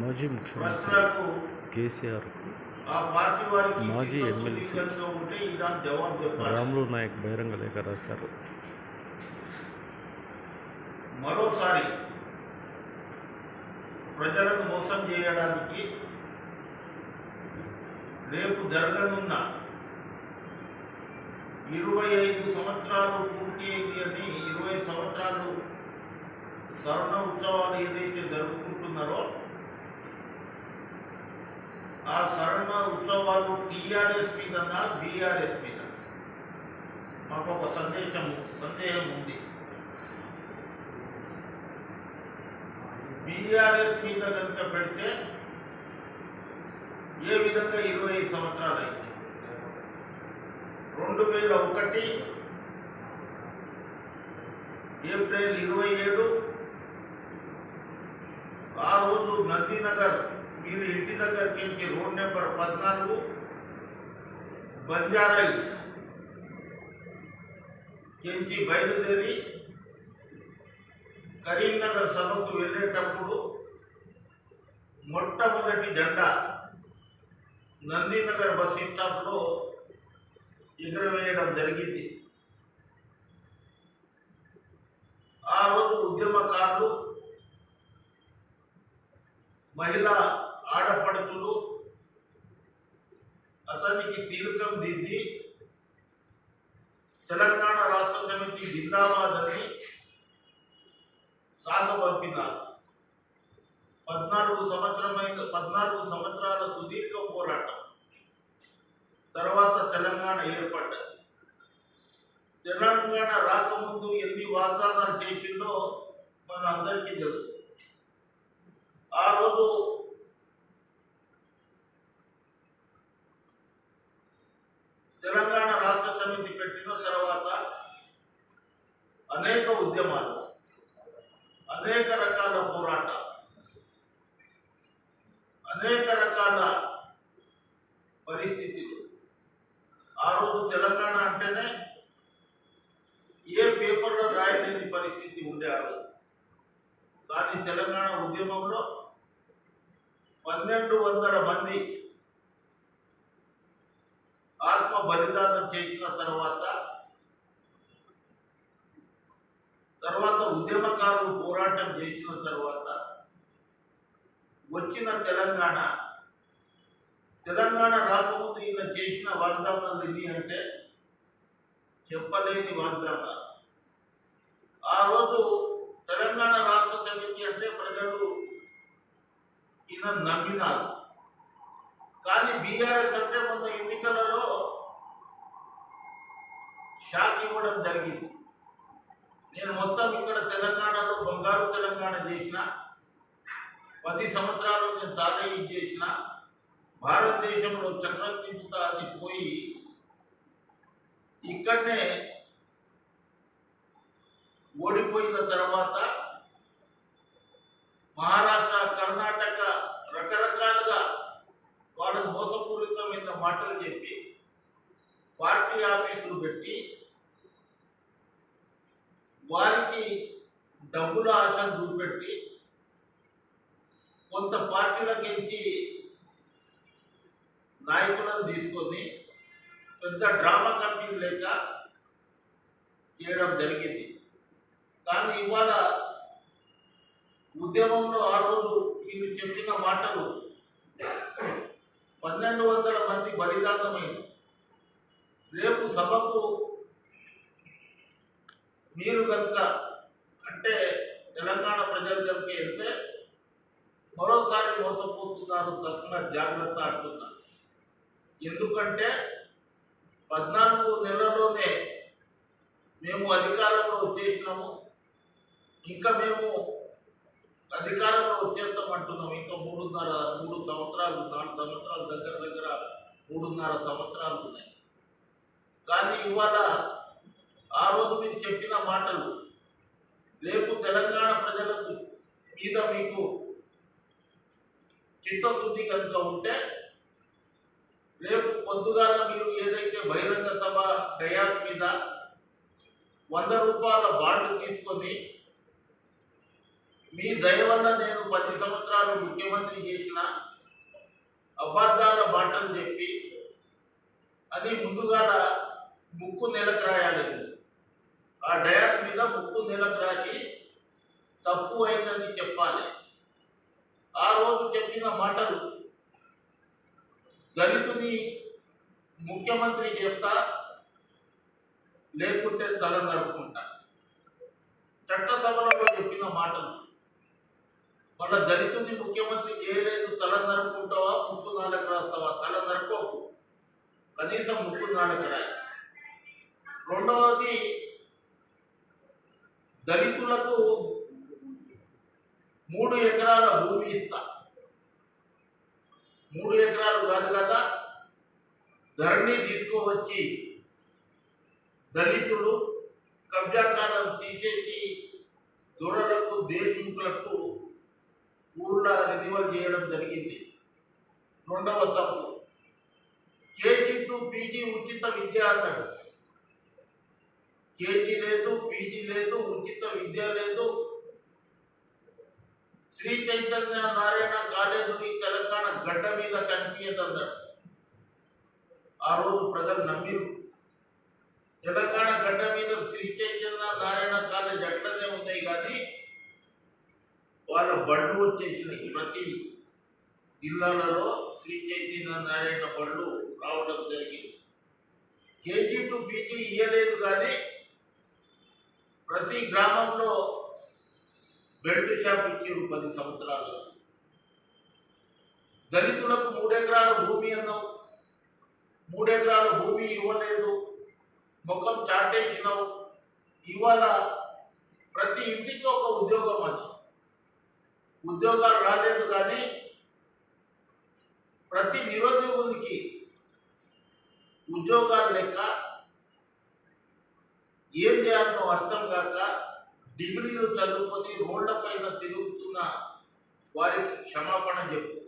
మాజీ ముఖ్యమంత్రి కేసీఆర్ మాజీ ఎమ్మెల్సీ రాములు నాయక్ బహిరంగ లేఖ రాశారు. మరోసారి ప్రజలను మోసం చేయడానికి రేపు జరగనున్న ఇరవై ఐదు సంవత్సరాలు పూర్తి అయింది అని ఇరవై సంవత్సరాలు స్వర్ణ ఉత్సవాలు ఏదైతే జరుపుకుంటున్నారో ఆ స్వర్ణ ఉత్సవాలు టీఆర్ఎస్ మీదన్నా బీఆర్ఎస్ మీద. మాకు ఒక సందేశం సందేహం ఉంది. బీఆర్ఎస్ మీద కనుక పెడితే ఏ విధంగా ఇరవై ఐదు సంవత్సరాలు అయింది రెండు వేల ఒకటి ఏప్రిల్ ఇరవై ఏడు ఆ రోజు నందినగర్ మీరు ఇంటి దగ్గరికి రోడ్ నెంబర్ పద్నాలుగు బంజారైల్స్ కెంచి బయలుదేరి కరీంనగర్ సభకు వెళ్ళేటప్పుడు మొట్టమొదటి జెండా నందీనగర్ బస్ స్టాప్లో ఎగురవేయడం జరిగింది. ఆ రోజు ఉద్యమకారులు మహిళా ఆడపడుచులు అతనికి తీరుకం దిద్ది తెలంగాణ రాష్ట్ర సమితి జిందాబాద్ అని సాగబంపినారు పద్నాలుగు సంవత్సరమైన పద్నాలుగు సంవత్సరాల సుదీర్ఘ పోరాటం. తర్వాత తెలంగాణ ఏర్పడ్డది. తెలంగాణ రాకముందు ఎన్ని వాగ్దానాలు చేసిందో మన అందరికీ తెలుసు. ఆ రోజు తెలంగాణ రాష్ట్ర సమితి పెట్టిన తర్వాత అనేక ఉద్యమాలు అనేక రకాల పోరాటాలు అనేక రకాల పరిస్థితులు. ఆ రోజు తెలంగాణ అంటేనే ఏ పేపర్లో రాయలేని పరిస్థితి ఉండే ఆ రోజు. కానీ తెలంగాణ ఉద్యమంలో పన్నెండు వందల మంది ఆత్మ బలిదానం చేసిన తర్వాత తర్వాత ఉద్యమకారులు పోరాటం చేసిన తర్వాత వచ్చిన తెలంగాణ తెలంగాణ రాకముందు ఈయన చేసిన వాగ్దానాలు ఇవి అంటే చెప్పలేని వాగ్దానాలు. ఆ రోజు తెలంగాణ రాష్ట్ర సమితి అంటే ప్రజలు ఈయన నమ్మినారు. కానీ బీఆర్ఎస్ అంటే మొన్న ఎన్నికలలో షాక్ ఇవ్వడం జరిగింది. నేను మొత్తం ఇక్కడ తెలంగాణలో బంగారు తెలంగాణ చేసిన పది సంవత్సరాలు నేను చాలా చేసిన భారతదేశంలో చక్రం తిప్పుతా అని పోయి ఇక్కడనే ఓడిపోయిన తర్వాత మహారాష్ట్ర కర్ణాటక రకరకాలుగా వాళ్ళకు మోసపూరితమైన మాటలు చెప్పి పార్టీ ఆఫీసులు పెట్టి వారికి డబ్బుల ఆశను చూపెట్టి కొంత పార్టీలకించి నాయకులను తీసుకొని పెద్ద డ్రామా కంపెనీ లేక చేయడం జరిగింది. కానీ ఇవాళ ఉద్యమంలో ఆ రోజు వీళ్ళు చెప్పిన మాటలు పన్నెండు వందల మంది బలిదానమైంది రేపు సభకు మీరు కనుక అంటే తెలంగాణ ప్రజలు కనుక వెళ్తే మరోసారి మోసపోతున్నారు తక్షణ జాగ్రత్త అంటున్నారు. ఎందుకంటే పద్నాలుగు నెలల్లోనే మేము అధికారంలో వచ్చేసినాము. ఇంకా మేము అధికారంలో వచ్చేస్తామంటున్నాం. ఇంకా మూడున్నర మూడు సంవత్సరాలు నాలుగు సంవత్సరాలు దగ్గర దగ్గర మూడున్నర సంవత్సరాలు ఉన్నాయి. కానీ ఇవాళ ఆ రోజు మీరు చెప్పిన మాటలు రేపు తెలంగాణ ప్రజలకు మీద మీకు చిత్తశుద్ధి కనుక ఉంటే రేపు పొద్దుగాల మీరు ఏదైతే బహిరంగ సభ డయాస్ మీద వంద రూపాయల బాండ్ తీసుకొని మీ దయ వల్ల నేను పది సంవత్సరాలు ముఖ్యమంత్రి చేసిన అబద్ధాల మాటలు చెప్పి అది ముందుగా ముక్కు నెలకు రాయాలి. ఆ డయాస్ మీద ముక్కు నెలకు రాసి తప్పు అయిందని చెప్పాలి. ఆ రోజు చెప్పిన మాటలు దళితుని ముఖ్యమంత్రి చేస్తా లేకుంటే తల నరుకుంటా చట్టసభలో చెప్పిన మాటలు మళ్ళీ దళితుని ముఖ్యమంత్రి చేయలేదు తల నరుపుకుంటావా ముక్కు నాలుగు రాస్తావా తల నరుకోకు కనీసం ముక్కు నాలుగు రాయి. రెండవది దళితులకు మూడు ఎకరాల భూమి ఇస్తా. మూడు ఎకరాలు కాదు కదా ధరణి తీసుకువచ్చి దళితులు కబ్జాకాలం తీసేసి దొరలకు దేశముఖులకు ఊళ్ళ రెన్యువల్ చేయడం జరిగింది. రెండవ తప్పు. కేజీ టు పీజీ ఉచిత విద్య అన్నాడు కేజీ లేదు పీజీ లేదు ఉచిత విద్య లేదు. శ్రీ చైతన్య నారాయణ కాలేజు ఈ తెలంగాణ గడ్డ మీద కనిపించదన్నారు ఆ రోజు ప్రజలు నమ్మిరు. తెలంగాణ గడ్డ మీద శ్రీ చైతన్య నారాయణ కాలేజ్ అట్లనే ఉన్నాయి కానీ వాళ్ళ బళ్ళు వచ్చేసినాయి ప్రతి జిల్లాలలో శ్రీ చైతన్య నారాయణ బళ్ళు రావడం జరిగింది. కేజీ టు పీజీ ఇయ్యలేదు కానీ ప్రతి గ్రామంలో బెల్ట్ షాప్ ఇచ్చారు పది సంవత్సరాలు దళితులకు మూడెకరాల భూమి అన్నావు మూడెకరాల భూమి ఇవ్వలేదు ముఖం చాటేసినావు ఇవాళ ప్రతి ఇంటికి ఒక ఉద్యోగం అని ఉద్యోగాలు రాలేదు కానీ ప్రతి నిరుద్యోగునికి ఉద్యోగాలు లెక్క ఏం చేయాలో అర్థం కాక డిగ్రీలు చదువుకొని రోడ్ల పైన తిరుగుతున్న వారికి క్షమాపణ చెప్పు.